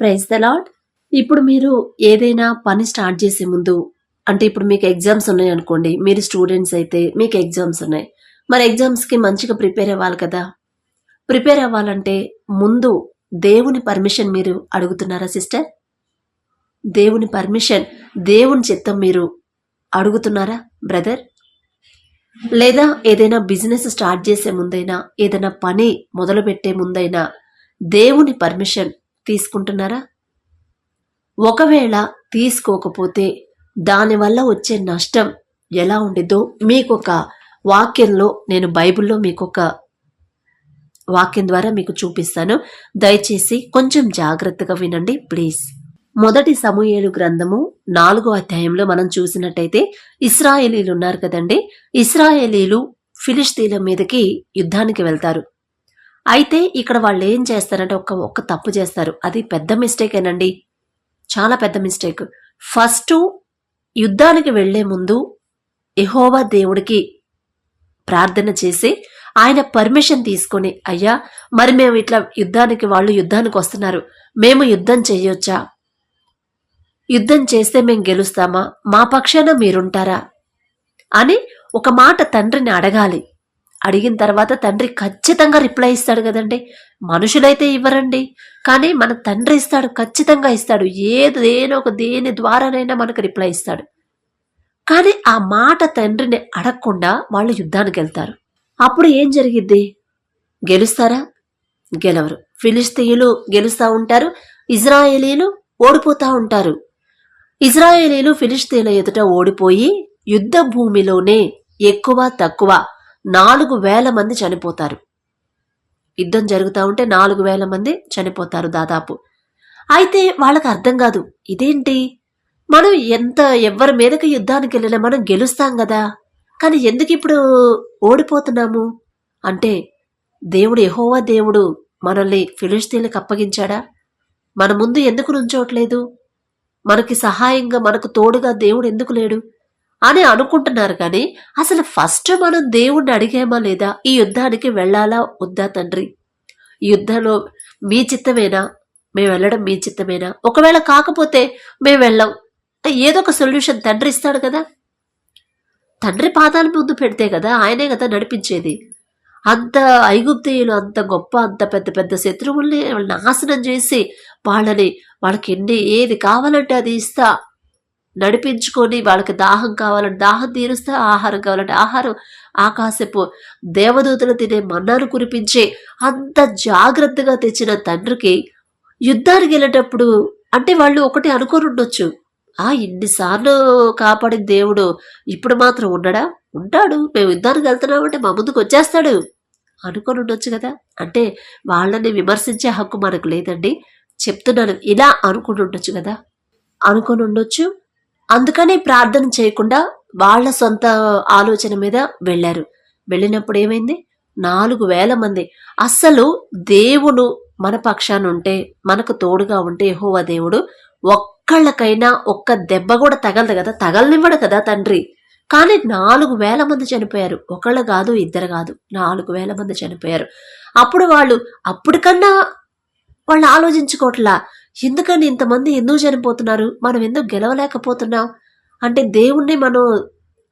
Praise the lord ఇప్పుడు మీరు ఏదైనా పని స్టార్ట్ చేసే ముందు అంటే ఇప్పుడు మీకు ఎగ్జామ్స్ ఉన్నాయి అనుకోండి మీరు స్టూడెంట్స్ అయితే మీకు ఎగ్జామ్స్ ఉన్నాయి. మరి ఎగ్జామ్స్కి మంచిగా ప్రిపేర్ అవ్వాలి కదా? ప్రిపేర్ అవ్వాలంటే ముందు దేవుని పర్మిషన్ మీరు అడుగుతున్నారా సిస్టర్? దేవుని పర్మిషన్ దేవుని చిత్తం మీరు అడుగుతున్నారా బ్రదర్? లేదా ఏదైనా బిజినెస్ స్టార్ట్ చేసే ముందైనా ఏదైనా పని మొదలుపెట్టే ముందైనా దేవుని పర్మిషన్ తీసుకుంటున్నారా? ఒకవేళ తీసుకోకపోతే దానివల్ల వచ్చే నష్టం ఎలా ఉండిద్దో మీకొక వాక్యంలో నేను బైబిల్లో మీకొక వాక్యం ద్వారా మీకు చూపిస్తాను. దయచేసి కొంచెం జాగ్రత్తగా వినండి ప్లీజ్. మొదటి సమూహేలు గ్రంథము నాలుగో అధ్యాయంలో మనం చూసినట్టయితే ఇస్రాయేలీలు ఉన్నారు కదండి. ఇస్రాయేలీలు ఫిలిస్తీన్ల మీదకి యుద్ధానికి వెళ్తారు. అయితే ఇక్కడ వాళ్ళు ఏం చేస్తారంటే ఒక్క ఒక్క తప్పు చేస్తారు. అది పెద్ద మిస్టేకేనండి చాలా పెద్ద మిస్టేక్ ఫస్ట్ యుద్ధానికి వెళ్ళే ముందు ఎహోవా దేవుడికి ప్రార్థన చేసి ఆయన పర్మిషన్ తీసుకొని అయ్యా మరి మేము ఇట్లా యుద్ధానికి వాళ్ళు యుద్ధానికి వస్తున్నారు. మేము యుద్ధం చేయొచ్చా? యుద్ధం చేస్తే మేము గెలుస్తామా? మా పక్షాన మీరుంటారా? అని ఒక మాట తండ్రిని అడగాలి. అడిగిన తర్వాత తండ్రి ఖచ్చితంగా రిప్లై ఇస్తాడు కదండి. మనుషులైతే ఇవ్వరండి. కానీ మన తండ్రి ఇస్తాడు ఖచ్చితంగా ఇస్తాడు. ఏది దేనో ఒక దేని ద్వారానైనా మనకు రిప్లై ఇస్తాడు. కానీ ఆ మాట తండ్రిని అడగకుండా వాళ్ళు యుద్ధానికి వెళ్తారు. అప్పుడు ఏం జరిగిద్ది? గెలుస్తారా? గెలవరు. ఫిలిస్తీయులు గెలుస్తూ ఉంటారు ఇజ్రాయేలీలు ఓడిపోతూ ఉంటారు. ఇజ్రాయేలీలు ఫిలిస్తీన్ల ఎదుట ఓడిపోయి యుద్ధ భూమిలోనే ఎక్కువ తక్కువ నాలుగు వేల మంది చనిపోతారు. యుద్ధం జరుగుతూ ఉంటే నాలుగు వేల మంది చనిపోతారు దాదాపు. అయితే వాళ్ళకి అర్థం కాదు ఇదేంటి? మనం ఎంత ఎవరి మీదకి యుద్ధానికి వెళ్ళినా మనం గెలుస్తాం కదా. కానీ ఎందుకు ఇప్పుడు ఓడిపోతున్నాము? అంటే దేవుడు ఎహోవా దేవుడు మనల్ని ఫిలిస్తీన్లకు అప్పగించాడా? మన ముందు ఎందుకు నుంచోట్లేదు? మనకి సహాయంగా మనకు తోడుగా దేవుడు ఎందుకు లేడు? అని అనుకుంటున్నారు కానీ అసలు ఫస్ట్ మనం దేవుణ్ణి అడిగామా లేదా? ఈ యుద్ధానికి వెళ్ళాలా? వద్దా తండ్రి? ఈ యుద్ధంలో మీ చిత్తమేనా? మేము వెళ్ళడం మీ చిత్తమేనా? ఒకవేళ కాకపోతే మేము వెళ్ళాం. ఏదో ఒక సొల్యూషన్ తండ్రి ఇస్తాడు కదా? తండ్రి పాదాల ముందు పెడితే కదా ఆయనే కదా నడిపించేది. అంత ఐగుప్తీయులు అంత గొప్ప అంత పెద్ద పెద్ద శత్రువుల్ని నాశనం చేసి వాళ్ళని వాళ్ళకి ఎన్ని ఏది కావాలంటే అది ఇస్తా. నడిపించుకొని వాళ్ళకి దాహం కావాలంటే దాహం తీరుస్తా ఆహారం కావాలంటే ఆహారం. ఆకాశపు దేవదూతలు తినే మన్నాను కురిపించే అంత జాగ్రత్తగా తెచ్చిన తండ్రికి యుద్ధానికి వెళ్ళేటప్పుడు అంటే వాళ్ళు ఒకటి అనుకొని ఉండొచ్చు. ఆ ఇన్నిసార్లు కాపాడిన దేవుడు ఇప్పుడు మాత్రం ఉండడా? ఉంటాడు. మేము యుద్ధానికి వెళ్తున్నామంటే మా ముందుకు వచ్చేస్తాడు. అనుకొని ఉండొచ్చు కదా. అంటే వాళ్ళని విమర్శించే హక్కు మనకు లేదండి. చెప్తున్నాను ఇలా అనుకుని ఉండొచ్చు కదా. అనుకొని ఉండొచ్చు. అందుకని ప్రార్థన చేయకుండా వాళ్ళ సొంత ఆలోచన మీద వెళ్ళారు. వెళ్ళినప్పుడు ఏమైంది? నాలుగు వేల మంది. అస్సలు దేవుడు మన పక్షాన ఉంటే మనకు తోడుగా ఉంటే యెహోవా దేవుడు ఒక్కళ్ళకైనా ఒక్క దెబ్బ కూడా తగలదు కదా తగలనివ్వడు కదా తండ్రి. కానీ నాలుగు వేల మంది చనిపోయారు. ఒకళ్ళు కాదు ఇద్దరు కాదు. నాలుగు వేల మంది చనిపోయారు. అప్పుడు వాళ్ళు అప్పటికన్నా వాళ్ళు ఆలోచించుకోవట్లా. ఎందుకని ఇంతమంది ఎందుకు చనిపోతున్నారు? మనం ఎందుకు గెలవలేకపోతున్నాం? అంటే దేవుణ్ణి మనం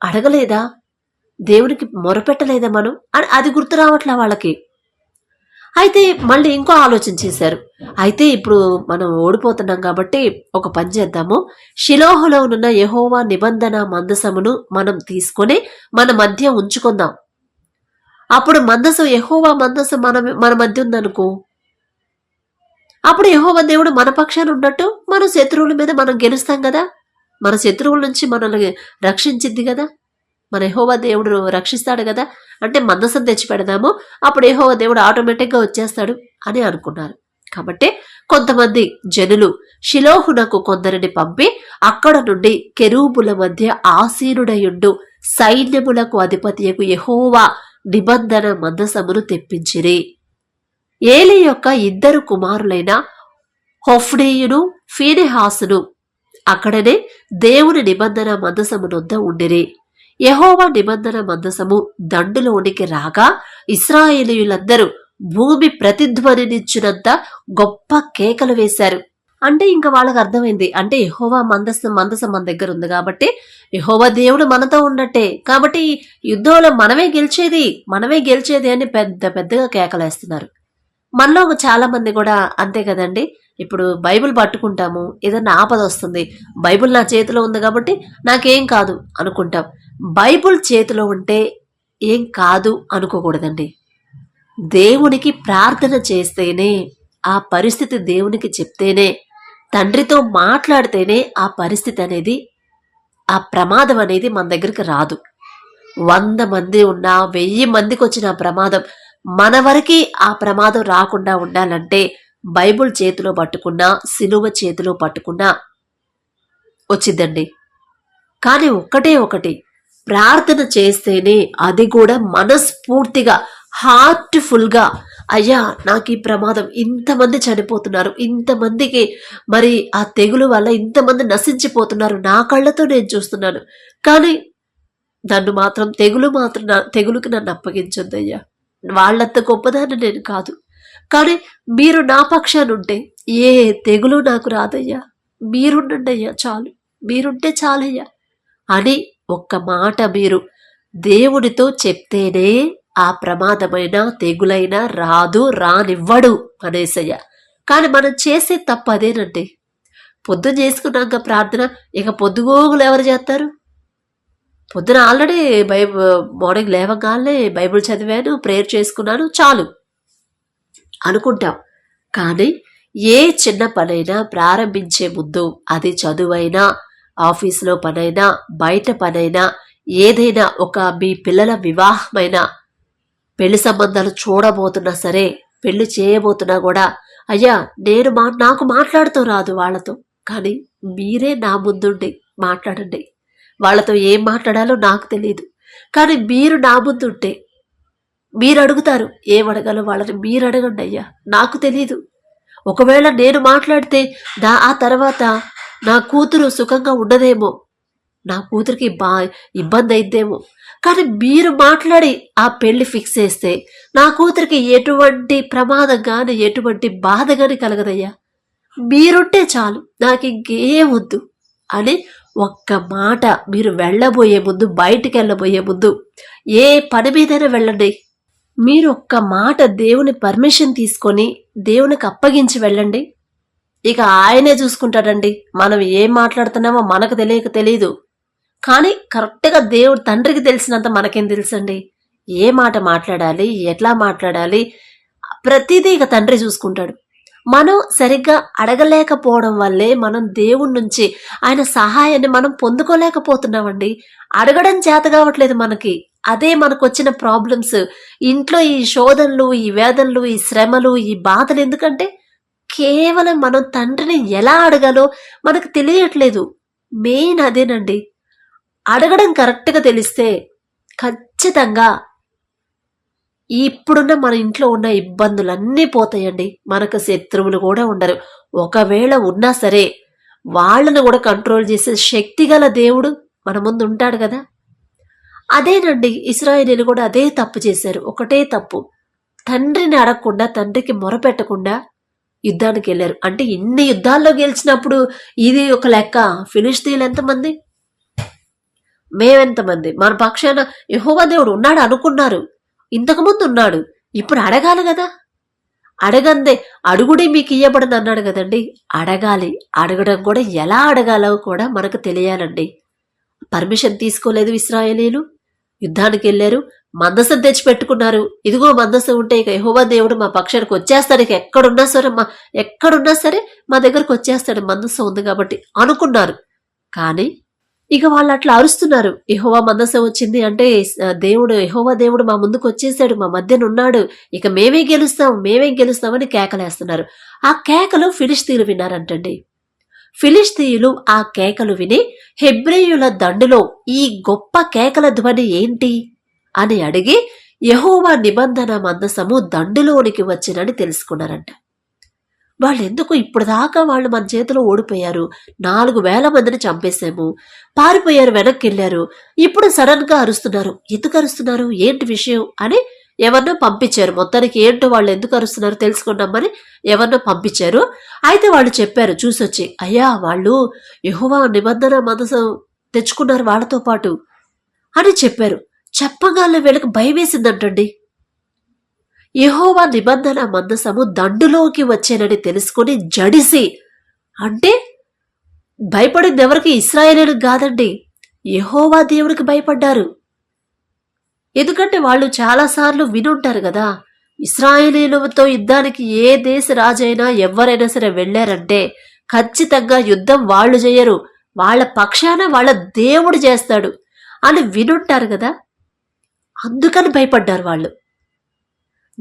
అడగలేదా? దేవునికి మొరపెట్టలేదా మనం? అని అది గుర్తు రావట్లే వాళ్ళకి. అయితే మళ్ళీ ఇంకో ఆలోచన చేశారు. అయితే ఇప్పుడు మనం ఓడిపోతున్నాం కాబట్టి ఒక పని చేద్దాము. శిలోహలో ఉన్న యహోవా నిబంధన మందసమును మనం తీసుకొని మన మధ్య ఉంచుకుందాం. అప్పుడు మందసం యహోవా మందసం మన మన మధ్య ఉందనుకో. అప్పుడు యహోవ దేవుడు మన పక్షాన ఉన్నట్టు మన శత్రువుల మీద మనం గెలుస్తాం కదా? మన శత్రువుల నుంచి మనల్ని రక్షించిద్ది కదా? మన యహోవ దేవుడు రక్షిస్తాడు కదా? అంటే మందసం తెచ్చి పెడదాము అప్పుడు యహోవ దేవుడు ఆటోమేటిక్గా వచ్చేస్తాడు అని అనుకున్నారు. కాబట్టి కొంతమంది జనులు షిలోహునకు కొందరిని పంపి అక్కడ నుండి కెరూబుల మధ్య ఆసీనుడయుండు సైన్యములకు అధిపతియకు యహోవా నిబంధన మందసమును తెప్పించిరి. ఏలి యొక్క ఇద్దరు కుమారులైన హొఫ్డేయును ఫీనెహాసును. అక్కడనే దేవుని నిబంధన మందసమునొద్ద ఉండిరి. యహోవా నిబంధన మందసము దండులోనికి రాగా ఇస్రాయేలీయులందరూ భూమి ప్రతిధ్వనినిచ్చినంత గొప్ప కేకలు వేశారు. అంటే ఇంకా వాళ్ళకి అర్థమైంది అంటే యహోవా మందస్సు మందసం మన దగ్గర ఉంది కాబట్టి యహోవా దేవుడు మనతో ఉన్నట్టే. కాబట్టి ఈ యుద్ధంలో మనమే గెలిచేది మనమే గెలిచేది అని పెద్ద పెద్దగా కేకలేస్తున్నారు. మనలో చాలా మంది కూడా అంతే కదండి. ఇప్పుడు బైబిల్ పట్టుకుంటాము ఏదన్నా ఆపద వస్తుంది బైబిల్ నా చేతిలో ఉంది కాబట్టి నాకేం కాదు అనుకుంటాం. బైబిల్ చేతిలో ఉంటే ఏం కాదు అనుకోకూడదండి. దేవునికి ప్రార్థన చేస్తేనే ఆ పరిస్థితి దేవునికి చెప్తేనే తండ్రితో మాట్లాడితేనే ఆ పరిస్థితి అనేది ఆ ప్రమాదం అనేది మన దగ్గరికి రాదు. వంద మంది ఉన్నా వెయ్యి మందికి వచ్చిన ప్రమాదం మన వరకి ఆ ప్రమాదం రాకుండా ఉండాలంటే బైబుల్ చేతిలో పట్టుకున్నా సిలువ చేతిలో పట్టుకున్నా వచ్చిందండి. కానీ ఒక్కటే ఒకటి ప్రార్థన చేస్తేనే అది కూడా మనస్ఫూర్తిగా హార్ట్ఫుల్గా అయ్యా నాకు ఈ ప్రమాదం ఇంతమంది చనిపోతున్నారు ఇంతమందికి మరి ఆ తెగులు వల్ల ఇంతమంది నశించిపోతున్నారు నా కళ్ళతో నేను చూస్తున్నాను. కానీ నన్ను మాత్రం తెగులు మాత్రం నా తెగులుకి నన్ను అప్పగించొద్దయ్యా. వాళ్ళంత గొప్పదాన్ని నేను కాదు. కానీ మీరు నా పక్షానుంటే ఏ తెగులు నాకు రాదయ్యా. మీరుండయ్యా చాలు. మీరుంటే చాలయ్యా. అని ఒక్క మాట మీరు దేవుడితో చెప్తేనే ఆ ప్రమాదమైన తెగులైనా రాదు రానివ్వడు అనేసయ్య. కానీ మనం చేసే తప్పు అదేనండి. పొద్దు చేసుకున్నాక ప్రార్థన ఇక పొద్దుగోగులు ఎవరు చేస్తారు? పొద్దున ఆల్రెడీ బై మార్నింగ్ లేవగానే బైబిల్ చదివాను ప్రేయర్ చేసుకున్నాను చాలు. అనుకుంటాం. కానీ ఏ చిన్న పనైనా ప్రారంభించే ముందు అది చదువైనా ఆఫీస్లో పనైనా బయట పనైనా ఏదైనా ఒక మీ పిల్లల వివాహమైన పెళ్ళి సంబంధాలు చూడబోతున్నా సరే పెళ్ళి చేయబోతున్నా కూడా అయ్యా నేను మా నాకు మాట్లాడుతూ రాదు వాళ్ళతో. కానీ మీరే నా ముందుండి మాట్లాడండి. వాళ్ళతో ఏం మాట్లాడాలో నాకు తెలియదు. కానీ మీరు నా ముందుంటే మీరు అడుగుతారు ఏం అడగాలో వాళ్ళని మీరు అడగండి అయ్యా నాకు తెలీదు. ఒకవేళ నేను మాట్లాడితే దా ఆ తర్వాత నా కూతురు సుఖంగా ఉండదేమో నా కూతురికి బా ఇబ్బంది అయిందేమో కానీ మీరు మాట్లాడి ఆ పెళ్ళి ఫిక్స్ చేస్తే నా కూతురికి ఎటువంటి ప్రమాదం కానీ ఎటువంటి బాధ కానీ కలగదయ్యా. మీరుంటే చాలు నాకు ఇంకేం వద్దు అని ఒక్క మాట మీరు వెళ్ళబోయే ముందు బయటికి వెళ్ళబోయే ముందు ఏ పని మీదైనా వెళ్ళండి. మీరు ఒక్క మాట దేవుని పర్మిషన్ తీసుకొని దేవునికి అప్పగించి వెళ్ళండి. ఇక ఆయనే చూసుకుంటాడండి మనం ఏం మాట్లాడుతున్నామో మనకు తెలియక తెలియదు కానీ కరెక్ట్గా దేవుడు తండ్రికి తెలిసినంత మనకేం తెలుసండి? ఏ మాట మాట్లాడాలి ఎట్లా మాట్లాడాలి ప్రతిదీ ఇక తండ్రి చూసుకుంటాడు. మనం సరిగ్గా అడగలేకపోవడం వల్లే మనం దేవుడి నుంచి ఆయన సహాయాన్ని మనం పొందుకోలేకపోతున్నామండి. అడగడం చేత కావట్లేదు మనకి. అదే మనకు వచ్చిన ప్రాబ్లమ్స్. ఇంట్లో ఈ శోధనలు ఈ వేదనలు ఈ శ్రమలు ఈ బాధలు ఎందుకంటే కేవలం మనం తండ్రిని ఎలా అడగాలో మనకు తెలియట్లేదు. మెయిన్ అదేనండి. అడగడం కరెక్ట్గా తెలిస్తే ఖచ్చితంగా ఇప్పుడున్న మన ఇంట్లో ఉన్న ఇబ్బందులన్నీ పోతాయండి. మనకు శత్రువులు కూడా ఉండరు. ఒకవేళ ఉన్నా సరే వాళ్ళను కూడా కంట్రోల్ చేసే శక్తి గల దేవుడు మన ముందు ఉంటాడు కదా. అదేనండి ఇస్రాయేలీలు కూడా అదే తప్పు చేశారు. ఒకటే తప్పు. తండ్రిని అడగకుండా తండ్రికి మొరపెట్టకుండా యుద్ధానికి వెళ్ళారు. అంటే ఇన్ని యుద్ధాల్లో గెలిచినప్పుడు ఇది ఒక లెక్క. ఫిలిస్తీన్లు ఎంతమంది? మేమెంతమంది? మన పక్షాన యహోవా దేవుడు ఉన్నాడు అనుకున్నారు. ఇంతకుముందు ఉన్నాడు. ఇప్పుడు అడగాలి కదా. అడగందే అడుగుడే మీకు ఇయ్యబడదు అన్నాడు కదండి. అడగాలి. అడగడం కూడా ఎలా అడగాలో కూడా మనకు తెలియాలండి. పర్మిషన్ తీసుకోలేదు ఇస్రాయలీలు. యుద్ధానికి వెళ్ళారు. మందసం తెచ్చి పెట్టుకున్నారు ఇదిగో మందసం ఉంటే ఇక యహోవా దేవుడు మా పక్షానికి వచ్చేస్తాడు. ఇక ఎక్కడున్నా సరే మా ఎక్కడున్నా సరే మా దగ్గరకు వచ్చేస్తాడు. మందసం ఉంది కాబట్టి అనుకున్నారు. కానీ ఇక వాళ్ళు అట్లా అరుస్తున్నారు. యహోవా మందసం వచ్చింది అంటే దేవుడు యహోవా దేవుడు మా ముందుకు వచ్చేసాడు మా మధ్యన ఉన్నాడు. ఇక మేమే గెలుస్తాం మేమే గెలుస్తామని కేకలేస్తున్నారు. ఆ కేకలు ఫిలిస్తీన్లు విన్నారంటండి. ఫిలిస్తీయులు ఆ కేకలు విని హెబ్రేయుల దండులో ఈ గొప్ప కేకల ధ్వని ఏంటి? అని అడిగి యహోవా నిబంధన మందసము దండులోనికి వచ్చినని తెలుసుకున్నారంట. వాళ్ళు ఎందుకు ఇప్పుడు దాకా వాళ్ళు మన చేతిలో ఓడిపోయారు? నాలుగు వేల మందిని చంపేశాము. పారిపోయారు వెనక్కి వెళ్ళారు ఇప్పుడు సడన్గా అరుస్తున్నారు. ఎందుకు అరుస్తున్నారు? ఏంటి విషయం అని ఎవరినో పంపించారు. మొత్తానికి ఏంటో వాళ్ళు ఎందుకు అరుస్తున్నారు తెలుసుకున్నామని ఎవరినో పంపించారు. అయితే వాళ్ళు చెప్పారు చూసొచ్చి అయ్యా వాళ్ళు యహువా నిబంధన మనసు తెచ్చుకున్నారు వాళ్ళతో పాటు అని చెప్పారు. చెప్పగానే వీళ్ళకి భయం వేసిందంటండి యహోవా నిబంధన మందసము దండులోకి వచ్చేనని తెలుసుకుని జడిసి అంటే భయపడింది ఎవరికి? ఇస్రాయేలీలకు కాదండి. యహోవా దేవుడికి భయపడ్డారు. ఎందుకంటే వాళ్ళు చాలాసార్లు వినుంటారు కదా ఇస్రాయేలీలతో యుద్ధానికి ఏ దేశ రాజైనా ఎవరైనా సరే వెళ్ళారంటే ఖచ్చితంగా యుద్ధం వాళ్ళు చేయరు. వాళ్ళ పక్షాన వాళ్ళ దేవుడు చేస్తాడు అని వినుంటారు కదా. అందుకని భయపడ్డారు వాళ్ళు.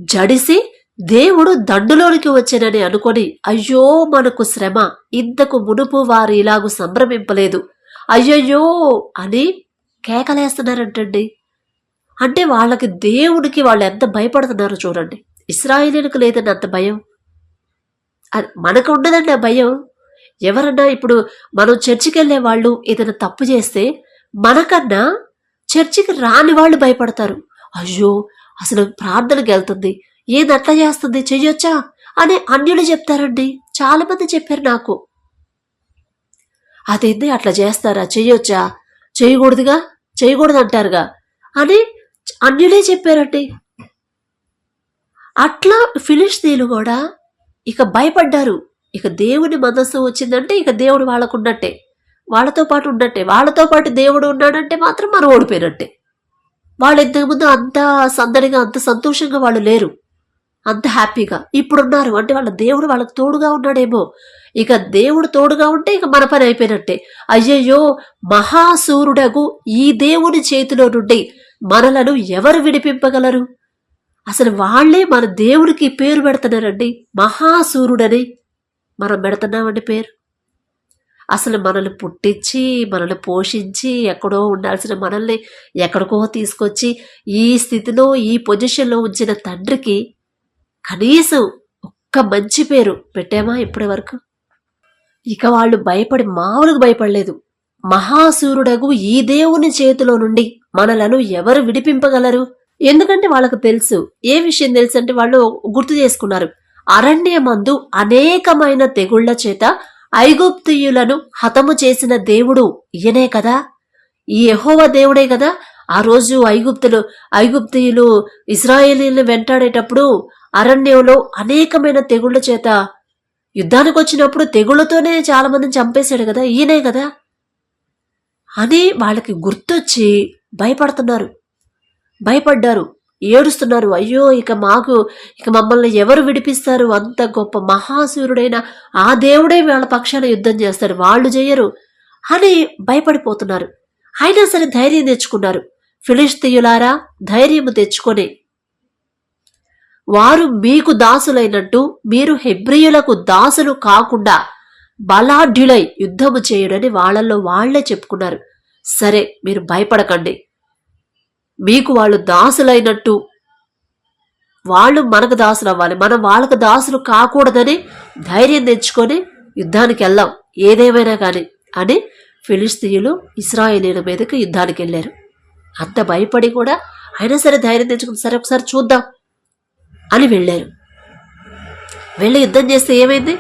జడిసి దేవుడు దండులోనికి వచ్చానని అనుకొని అయ్యో మనకు శ్రమ. ఇంతకు మునుపు వారు ఇలాగు సంభ్రమింపలేదు. అయ్యయ్యో అని కేకలేస్తున్నారంటండి. అంటే వాళ్ళకి దేవుడికి వాళ్ళు ఎంత భయపడుతున్నారో చూడండి. ఇస్రాయేలీలకు లేదని అంత భయం. అది మనకు ఉండదండి ఆ భయం. ఎవరన్నా ఇప్పుడు మనం చర్చికి వెళ్ళే వాళ్ళు ఏదైనా తప్పు చేస్తే మనకన్నా చర్చికి రాని వాళ్ళు భయపడతారు. అయ్యో అసలు ప్రార్థనకి వెళ్తుంది. ఏది అట్లా చేస్తుంది? చెయ్యొచ్చా? అని అన్యులు చెప్తారండి. చాలా మంది చెప్పారు నాకు. అదేంది? అట్లా చేస్తారా? చెయ్యొచ్చా? చేయకూడదుగా చేయకూడదు అంటారుగా అని అన్యులే చెప్పారండి. అట్లా ఫిలిస్తీన్లు కూడా ఇక భయపడ్డారు. ఇక దేవుని మనస్సు వచ్చిందంటే ఇక దేవుడు వాళ్ళకు ఉన్నట్టే వాళ్ళతో పాటు ఉన్నట్టే. వాళ్ళతో పాటు దేవుడు ఉన్నాడంటే మాత్రం మనం ఓడిపోయినట్టే. వాళ్ళు ఇంతకుముందు అంత సందడిగా అంత సంతోషంగా వాళ్ళు లేరు. అంత హ్యాపీగా. ఇప్పుడున్నారు. అంటే వాళ్ళ దేవుడు వాళ్ళకి తోడుగా ఉన్నాడేమో. ఇక దేవుడు తోడుగా ఉంటే ఇక మన పని అయిపోయినట్టే. అయ్యయ్యో మహాసూరుడగు ఈ దేవుని చేతిలో నుండి మనలను ఎవరు విడిపింపగలరు? అసలు వాళ్ళే మన దేవుడికి పేరు పెడుతున్నారండి. మహాసూరుడని మనం పెడుతున్నామండి పేరు. అసలు మనల్ని పుట్టించి మనల్ని పోషించి ఎక్కడో ఉండాల్సిన మనల్ని ఎక్కడికో తీసుకొచ్చి ఈ స్థితిలో ఈ పొజిషన్లో ఉంచిన తండ్రికి కనీసం ఒక్క మంచి పేరు పెట్టామా ఇప్పటి వరకు ఇక వాళ్ళు భయపడి మామూలుగా భయపడలేదు. మహాసూరుడగు ఈ దేవుని చేతిలో నుండి మనలను ఎవరు విడిపింపగలరు? ఎందుకంటే వాళ్ళకు తెలుసు. ఏ విషయం తెలుసు అంటే వాళ్ళు గుర్తు చేసుకున్నారు. అరణ్యమందు అనేకమైన తెగుళ్ళ చేత ఐగుప్తియులను హతము చేసిన దేవుడు ఈయనే కదా? ఈ యహోవ దేవుడే కదా? ఆ రోజు ఐగుప్తులు ఐగుప్తియులు ఇస్రాయేలీలను వెంటాడేటప్పుడు అరణ్యంలో అనేకమైన తెగుళ్ళ చేత యుద్ధానికి వచ్చినప్పుడు తెగుళ్ళతోనే చాలా మందిని చంపేశాడు కదా? ఈయనే కదా? అని వాళ్ళకి గుర్తొచ్చి భయపడుతున్నారు. భయపడ్డారు. ఏడుస్తున్నారు. అయ్యో ఇక మాకు ఇక మమ్మల్ని ఎవరు విడిపిస్తారు? అంత గొప్ప మహాసూరుడైన ఆ దేవుడే వాళ్ళ పక్షాన యుద్ధం చేస్తారు. వాళ్ళు చేయరు అని భయపడిపోతున్నారు. అయినా సరే ధైర్యం తెచ్చుకున్నారు. ఫిలిస్తీయులారా ధైర్యము తెచ్చుకొని వారు మీకు దాసులైనట్టు మీరు హెబ్రియులకు దాసులు కాకుండా బలాఢ్యులై యుద్ధము చేయడని వాళ్ళల్లో వాళ్ళే చెప్పుకున్నారు. సరే మీరు భయపడకండి. మీకు వాళ్ళు దాసులైనట్టు. వాళ్ళు మనకు దాసులు అవ్వాలి మనం వాళ్ళకు దాసులు కాకూడదని ధైర్యం తెచ్చుకొని యుద్ధానికి వెళ్దాం. ఏదేమైనా కానీ అని ఫిలిస్తీయులు ఇస్రాయేలీల మీదకి యుద్ధానికి వెళ్ళారు. అంత భయపడి కూడా అయినా సరే ధైర్యం తెచ్చుకుని సరే ఒకసారి చూద్దాం అని వెళ్ళారు. వెళ్ళి యుద్ధం చేస్తే ఏమైంది?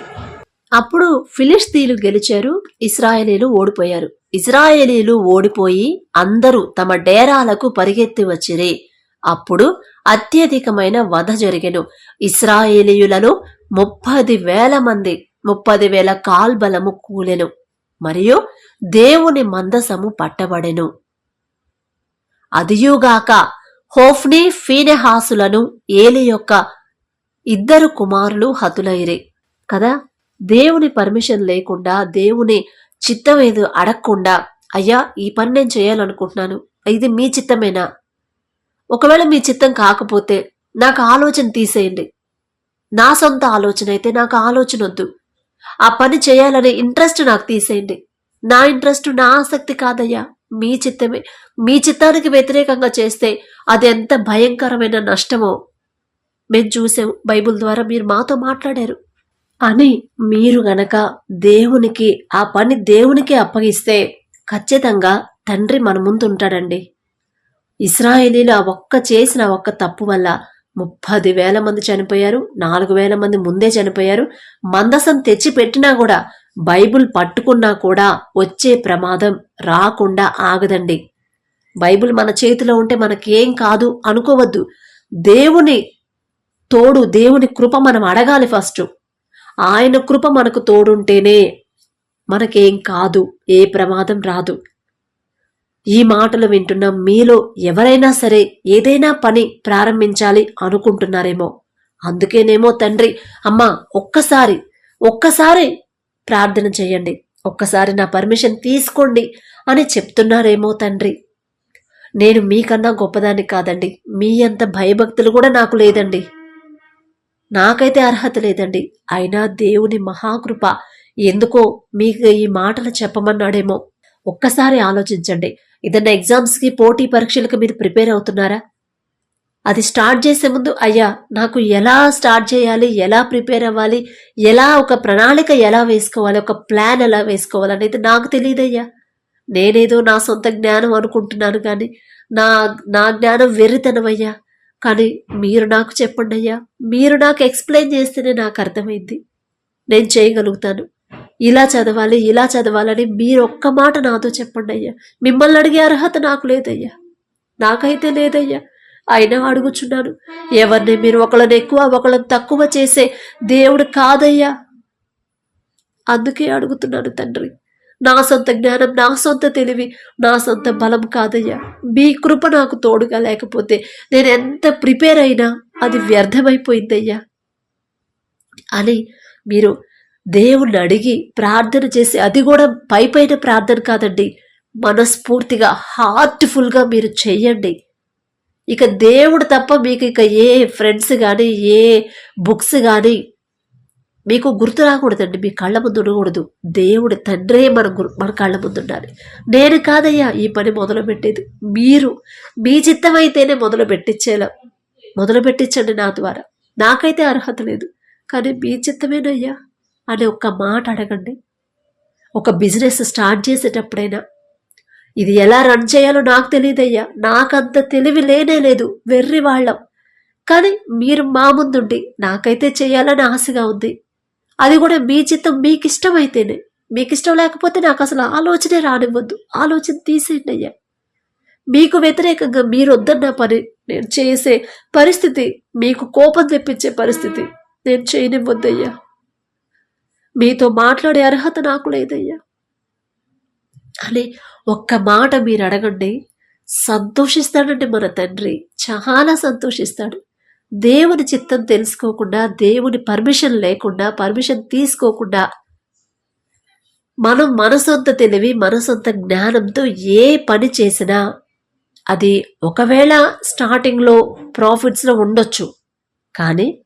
అప్పుడు ఫిలిస్తీన్లు గెలిచారు ఇస్రాయేలీలు ఓడిపోయారు. ఇజ్రాయేలీలు ఓడిపోయి అందరూ తమ డేరాలకు పరిగెత్తి వచ్చిరి. అప్పుడు అత్యధికమైన వధ జరిగెను. ఇస్రాయేలీయులలో ముప్పది వేల మంది ముప్పది వేల కాల్బలము కూలెను. మరియు దేవుని మందసము పట్టబడెను. అదియుగాక హోఫ్నీ ఫీనెహాసులను ఏలి యొక్క ఇద్దరు కుమారులు హతులైరే. కదా? దేవుని పర్మిషన్ లేకుండా దేవుని చిత్తం ఏదో అడగకుండా అయ్యా ఈ పని నేను చేయాలనుకుంటున్నాను. ఇది మీ చిత్తమేనా? ఒకవేళ మీ చిత్తం కాకపోతే నాకు ఆలోచన తీసేయండి. నా సొంత ఆలోచన అయితే నాకు ఆలోచన వద్దు. ఆ పని చేయాలనే ఇంట్రెస్ట్ నాకు తీసేయండి. నా ఇంట్రెస్ట్ నా ఆసక్తి కాదయ్యా. మీ చిత్తమే మీ చిత్తానికి వ్యతిరేకంగా చేస్తే అది ఎంత భయంకరమైన నష్టమో. మేము చూసాం. బైబిల్ ద్వారా మీరు మాతో మాట్లాడారు. అని మీరు గనక దేవునికి ఆ పని దేవునికి అప్పగిస్తే ఖచ్చితంగా తండ్రి మన ముందు ఉంటాడండి ఇస్రాయేలీలు ఆ ఒక్క చేసిన ఒక్క తప్పు వల్ల ముప్పది వేల మంది చనిపోయారు నాలుగు వేల మంది ముందే చనిపోయారు. మందసం తెచ్చి పెట్టినా కూడా బైబిల్ పట్టుకున్నా కూడా వచ్చే ప్రమాదం రాకుండా ఆగదండి. బైబిల్ మన చేతిలో ఉంటే మనకేం కాదు అనుకోవద్దు. దేవుని తోడు దేవుని కృప మనం అడగాలి ఫస్ట్. ఆయన కృప మనకు తోడుంటేనే మనకేం కాదు ఏ ప్రమాదం రాదు. ఈ మాటలు వింటున్న మీలో ఎవరైనా సరే ఏదైనా పని ప్రారంభించాలి అనుకుంటున్నారేమో. అందుకేనేమో తండ్రి అమ్మా ఒక్కసారి ఒక్కసారి ప్రార్థన చేయండి. ఒక్కసారి నా పర్మిషన్ తీసుకోండి అని చెప్తున్నారేమో తండ్రి. నేను మీకన్నా గొప్పదాన్ని కాదండి. మీ అంత భయభక్తులు కూడా నాకు లేదండి. నాకైతే అర్హత లేదండి. అయినా దేవుని మహాకృప. ఎందుకో మీకు ఈ మాటలు చెప్పమన్నాడేమో. ఒక్కసారి ఆలోచించండి. ఏదన్నా ఎగ్జామ్స్కి పోటీ పరీక్షలకు మీరు ప్రిపేర్ అవుతున్నారా? అది స్టార్ట్ చేసే ముందు అయ్యా నాకు ఎలా స్టార్ట్ చేయాలి? ఎలా ప్రిపేర్ అవ్వాలి? ఎలా ఒక ప్రణాళిక ఎలా వేసుకోవాలి? ఒక ప్లాన్ ఎలా వేసుకోవాలి అనేది నాకు తెలియదయ్యా. నేనేదో నా సొంత జ్ఞానం అనుకుంటున్నాను కానీ నా నా జ్ఞానం వెర్రితనమయ్యా. కానీ మీరు నాకు చెప్పండి అయ్యా. మీరు నాకు ఎక్స్ప్లెయిన్ చేస్తేనే నాకు అర్థమైంది. నేను చేయగలుగుతాను. ఇలా చదవాలి ఇలా చదవాలని మీరు ఒక్క మాట నాతో చెప్పండి అయ్యా. మిమ్మల్ని అడిగే అర్హత నాకు లేదయ్యా. నాకైతే లేదయ్యా. అయినా అడుగుచున్నాను. ఎవరిని మీరు ఒకళ్ళని ఎక్కువ ఒకళ్ళని తక్కువ చేసే దేవుడు కాదయ్యా. అందుకే అడుగుతున్నాను తండ్రి. నా సొంత జ్ఞానం నా సొంత తెలివి నా సొంత బలం కాదయ్యా. మీ కృప నాకు తోడుగా లేకపోతే నేను ఎంత ప్రిపేర్ అయినా అది వ్యర్థమైపోయిందయ్యా. అని మీరు దేవుణ్ణి అడిగి ప్రార్థన చేసి అది కూడా పై పైన ప్రార్థన కాదండి మనస్ఫూర్తిగా హార్ట్ఫుల్గా మీరు చెయ్యండి ఇక దేవుడు తప్ప మీకు ఇక ఏ ఫ్రెండ్స్ కానీ ఏ బుక్స్ కానీ మీకు గుర్తు రాకూడదండి మీ కళ్ళ ముందు ఉండకూడదు. దేవుడు తండ్రే మన మన కళ్ళ ముందు ఉండాలి. నేను కాదయ్యా ఈ పని మొదలు పెట్టేది మీరు మీ చిత్తం అయితేనే మొదలు పెట్టించేలా మొదలు పెట్టించండి నా ద్వారా. నాకైతే అర్హత లేదు కానీ మీ చిత్తమేనయ్యా అనే ఒక్క మాట అడగండి. ఒక బిజినెస్ స్టార్ట్ చేసేటప్పుడైనా ఇది ఎలా రన్ చేయాలో నాకు తెలియదయ్యా. నాకంత తెలివి లేనే లేదు వెర్రి వాళ్ళం. కానీ మీరు మా ముందుండి నాకైతే చేయాలని ఆశగా ఉంది. అది కూడా మీ చిత్తం మీకు ఇష్టమైతేనే మీకు ఇష్టం లేకపోతే నాకు అసలు ఆలోచనే రానివ్వద్దు. ఆలోచన తీసేయండి అయ్యా. మీకు వ్యతిరేకంగా మీరు వద్దన్న పని నేను చేసే పరిస్థితి మీకు కోపం తెప్పించే పరిస్థితి నేను చేయనివ్వద్దయ్యా మీతో మాట్లాడే అర్హత నాకు లేదయ్యా. అని ఒక్క మాట మీరు అడగండి సంతోషిస్తాడండి మన తండ్రి. చాలా సంతోషిస్తాడు. దేవుని చిత్తం తెలుసుకోకుండా దేవుని పర్మిషన్ లేకుండా పర్మిషన్ తీసుకోకుండా మనం మన సొంత తెలివి మన సొంత జ్ఞానంతో ఏ పని చేసినా అది ఒకవేళ స్టార్టింగ్లో ప్రాఫిట్స్లో ఉండొచ్చు. కానీ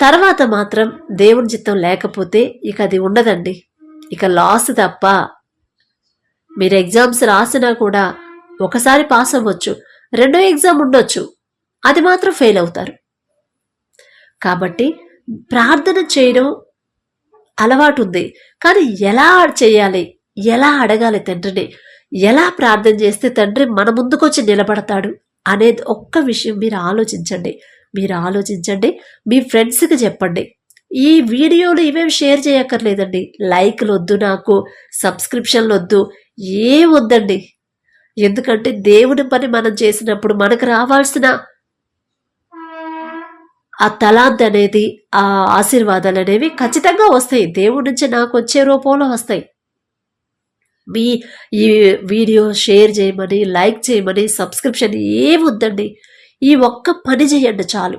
తర్వాత మాత్రం దేవుని చిత్తం లేకపోతే ఇక అది ఉండదండి. ఇక లాస్ తప్ప. మీరు ఎగ్జామ్స్ రాసినా కూడా ఒకసారి పాస్ అవ్వచ్చు. రెండో ఎగ్జామ్ ఉండొచ్చు. అది మాత్రం ఫెయిల్ అవుతారు. కాబట్టి ప్రార్థన చేయడం అలవాటు ఉంది కానీ ఎలా చేయాలి? ఎలా అడగాలి తండ్రిని? ఎలా ప్రార్థన చేస్తే తండ్రి మన ముందుకొచ్చి నిలబడతాడు? అనేది ఒక్క విషయం మీరు ఆలోచించండి. మీరు ఆలోచించండి. మీ ఫ్రెండ్స్కి చెప్పండి. ఈ వీడియోలు ఇవేమి షేర్ చేయక్కర్లేదండి. లైక్లు వద్దు నాకు. సబ్స్క్రిప్షన్లు వద్దు. ఏ వద్దండి? ఎందుకంటే దేవుని పని మనం చేసినప్పుడు మనకు రావాల్సిన ఆ తలాంత్ అనేది ఆ ఆశీర్వాదాలు అనేవి ఖచ్చితంగా వస్తాయి. దేవుడి నుంచి నాకు వచ్చే రూపంలో వస్తాయి. మీ ఈ వీడియో షేర్ చేయమని లైక్ చేయమని సబ్స్క్రిప్షన్ ఏముందండి ఈ ఒక్క పని చేయండి చాలు.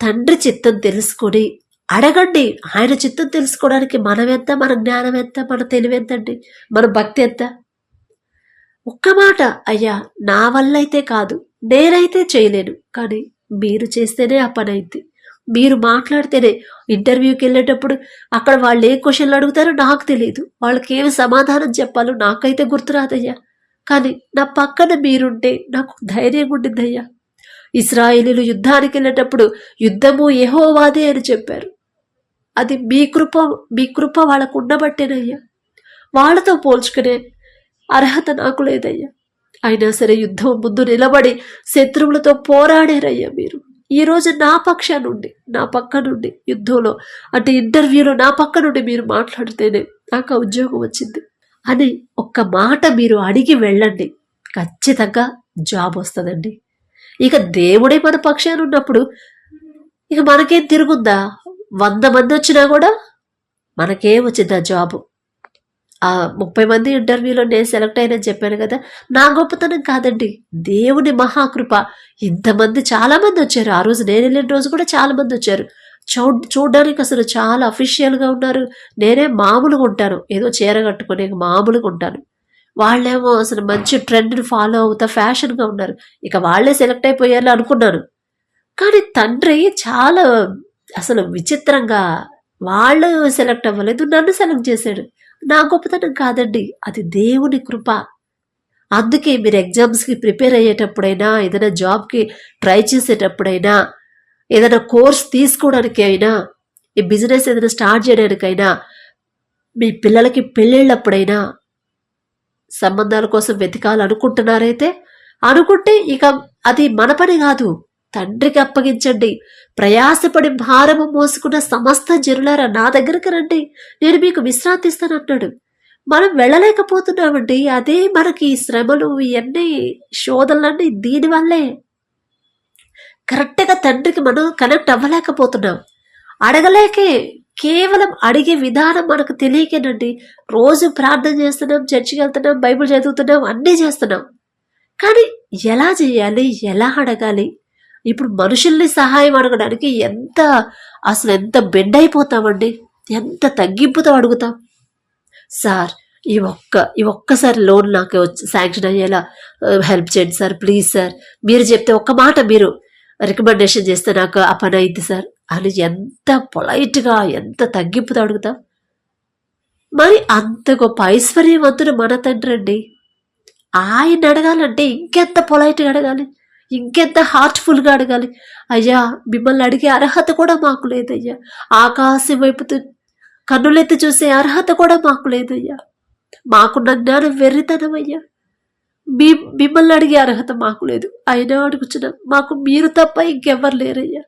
తండ్రి చిత్తం తెలుసుకొని అడగండి. ఆయన చిత్తం తెలుసుకోవడానికి మనం ఎంత మన జ్ఞానం ఎంత మన తెలివి ఎంతండి? మన భక్తి ఎంత? ఒక్క మాట అయ్యా నా వల్ల అయితే కాదు నేనైతే చేయలేను. కానీ మీరు చేస్తేనే ఆ పని అయింది. మీరు మాట్లాడితేనే ఇంటర్వ్యూకి వెళ్ళేటప్పుడు అక్కడ వాళ్ళు ఏ క్వశ్చన్లు అడుగుతారో నాకు తెలియదు. వాళ్ళకి ఏమి సమాధానం చెప్పాలో నాకైతే గుర్తురాదయ్యా కానీ నా పక్కన మీరుంటే నాకు ధైర్యం ఉండిందయ్యా. ఇస్రాయేలీలు యుద్ధానికి వెళ్ళేటప్పుడు యుద్ధము యెహోవాదే అని చెప్పారు. అది మీ కృప మీ కృప వాళ్ళకు ఉండబట్టేనయ్యా. వాళ్ళతో పోల్చుకునే అర్హత నాకు లేదయ్యా. అయినా సరే యుద్ధం ముందు నిలబడి శత్రువులతో పోరాడారయ్యా మీరు. ఈరోజు నా పక్ష నుండి నా పక్క నుండి యుద్ధంలో అంటే ఇంటర్వ్యూలో నా పక్క నుండి మీరు మాట్లాడితేనే నాకు ఉద్యోగం వచ్చింది. అని ఒక్క మాట మీరు అడిగి వెళ్ళండి. ఖచ్చితంగా జాబ్ వస్తుందండి. ఇక దేవుడే మన పక్షాన ఉన్నప్పుడు ఇక మనకేం తిరుగుందా? వంద మంది వచ్చినా కూడా మనకేం వచ్చిందా జాబ్? ముప్పై మంది ఇంటర్వ్యూలో నేను సెలెక్ట్ అయినని చెప్పాను కదా నా గొప్పతనం కాదండి. దేవుని మహాకృప. ఇంతమంది చాలామంది వచ్చారు. ఆ రోజు నేను వెళ్ళిన రోజు కూడా చాలా మంది వచ్చారు. చూ చూడడానికి అసలు చాలా అఫీషియల్గా ఉన్నారు. నేనే మామూలుగా ఉంటాను. ఏదో చీర కట్టుకునే మామూలుగా ఉంటాను. వాళ్ళేమో అసలు మంచి ట్రెండ్ని ఫాలో అవుతా ఫ్యాషన్గా ఉన్నారు. ఇక వాళ్ళే సెలెక్ట్ అయిపోయారు అనుకున్నాను. కానీ తండ్రి చాలా అసలు విచిత్రంగా వాళ్ళు సెలెక్ట్ అవ్వలేదు నన్ను సెలెక్ట్ చేశాడు. నా గొప్పతనం కాదండి అది దేవుని కృప. అందుకే మీరు ఎగ్జామ్స్కి ప్రిపేర్ అయ్యేటప్పుడైనా ఏదైనా జాబ్కి ట్రై చేసేటప్పుడైనా ఏదైనా కోర్స్ తీసుకోవడానికి అయినా ఈ బిజినెస్ ఏదైనా స్టార్ట్ చేయడానికైనా మీ పిల్లలకి పెళ్ళిళ్ళప్పుడైనా సంబంధాల కోసం వెతకాలనుకుంటున్నారైతే అనుకుంటే ఇక అది మన పని కాదు. తండ్రికి అప్పగించండి. ప్రయాసపడి భారము మోసుకున్న సమస్త జనులారా నా దగ్గరకు రండి. నేను మీకు విశ్రాంతి ఇస్తానంటున్నాడు మనం వెళ్ళలేకపోతున్నామండి. అదే మనకి ఈ శ్రమలు ఇవన్నీ శోధనలన్నీ దీనివల్లే కరెక్ట్గా తండ్రికి మనం కనెక్ట్ అవ్వలేకపోతున్నాం. అడగలేకే కేవలం అడిగే విధానం మనకు తెలియకేనండి. రోజు ప్రార్థన చేస్తున్నాం చర్చికి వెళ్తున్నాం బైబిల్ చదువుతున్నాం అన్నీ చేస్తున్నాం. కానీ ఎలా చేయాలి? ఎలా అడగాలి? ఇప్పుడు మనుషుల్ని సహాయం అడగడానికి ఎంత అసలు ఎంత బెండ్ అయిపోతామండి ఎంత తగ్గింపుతో అడుగుతాం? సార్ ఈ ఒక్క ఈ ఒక్కసారి లోన్ నాకు వచ్చి శాంక్షన్ అయ్యేలా హెల్ప్ చేయండి సార్ ప్లీజ్ సార్. మీరు చెప్తే ఒక్క మాట మీరు రికమెండేషన్ చేస్తే నాకు ఆ పని అయింది సార్. అని ఎంత పొలైట్గా ఎంత తగ్గింపుతో అడుగుతాం? మరి అంత గొప్ప ఐశ్వర్యవంతుడు మన తండ్రి అండి ఆయన అడగాలంటే ఇంకెంత పొలైట్గా అడగాలి? ఇంకెంత హార్ట్ఫుల్గా అడగాలి. అయ్యా మిమ్మల్ని అడిగే అర్హత కూడా మాకు లేదయ్యా. ఆకాశం వైపు కన్నులెత్తి చూసే అర్హత కూడా మాకు లేదయ్యా. మాకున్న జ్ఞానం వెర్రితనం అయ్యా. మీ మిమ్మల్ని అడిగే అర్హత మాకు లేదు. అయినా అడుగుచున్నాం మాకు మీరు తప్ప ఇంకెవ్వరు లేరయ్యా.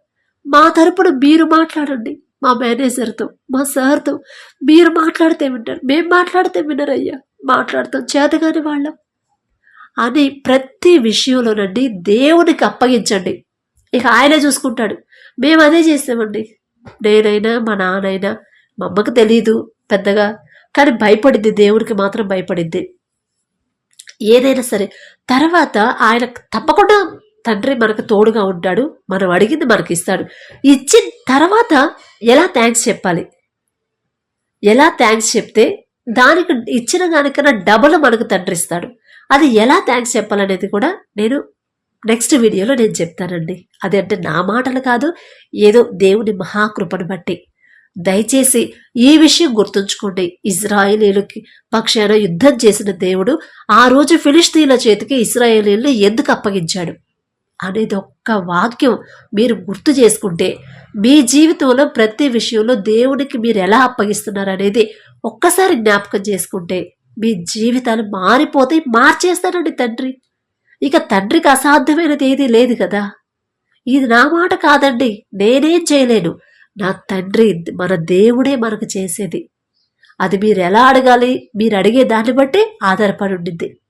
మా తరపున మీరు మాట్లాడండి. మా మేనేజర్తో మా సార్తో మీరు మాట్లాడితే వింటారు. మేము మాట్లాడితే వినరయ్యా. మాట్లాడతాం చేతగాని వాళ్ళం. అని ప్రతి విషయంలోనండి దేవునికి అప్పగించండి. ఇక ఆయనే చూసుకుంటాడు. మేము అదే చేసామండి నేనైనా మా నాన్నైనా మా అమ్మకు తెలియదు పెద్దగా కానీ భయపడింది దేవుడికి మాత్రం భయపడింది. ఏదైనా సరే తర్వాత ఆయన తప్పకుండా తండ్రి మనకు తోడుగా ఉంటాడు మనం అడిగింది మనకి ఇస్తాడు ఇచ్చిన తర్వాత ఎలా థ్యాంక్స్ చెప్పాలి? ఎలా థ్యాంక్స్ చెప్తే దానికి ఇచ్చిన దానికన్నా డబల్ మనకు తండ్రి ఇస్తాడు. అది ఎలా థ్యాంక్స్ చెప్పాలనేది కూడా నేను నెక్స్ట్ వీడియోలో నేను చెప్తానండి. అది అంటే నా మాటలు కాదు ఏదో దేవుని మహాకృపను బట్టి. దయచేసి ఈ విషయం గుర్తుంచుకోండి. ఇజ్రాయేలీలకి పక్షాన యుద్ధం చేసిన దేవుడు ఆ రోజు ఫిలిస్తీన్ల చేతికి ఇస్రాయేలీలను ఎందుకు అప్పగించాడు? అనేది ఒక్క వాక్యం మీరు గుర్తు చేసుకుంటే మీ జీవితంలో ప్రతి విషయంలో దేవునికి మీరు ఎలా అప్పగిస్తున్నారు అనేది ఒక్కసారి జ్ఞాపకం చేసుకుంటే మీ జీవితాలు మారిపోతే మార్చేస్తానండి తండ్రి. ఇక తండ్రికి అసాధ్యమైనది ఏదీ లేదు కదా. ఇది నా మాట కాదండి నేనేం చేయలేను. నా తండ్రి మన దేవుడే మనకు చేసేది. అది మీరు ఎలా అడగాలి మీరు అడిగే దాన్ని బట్టి ఆధారపడి ఉండింది.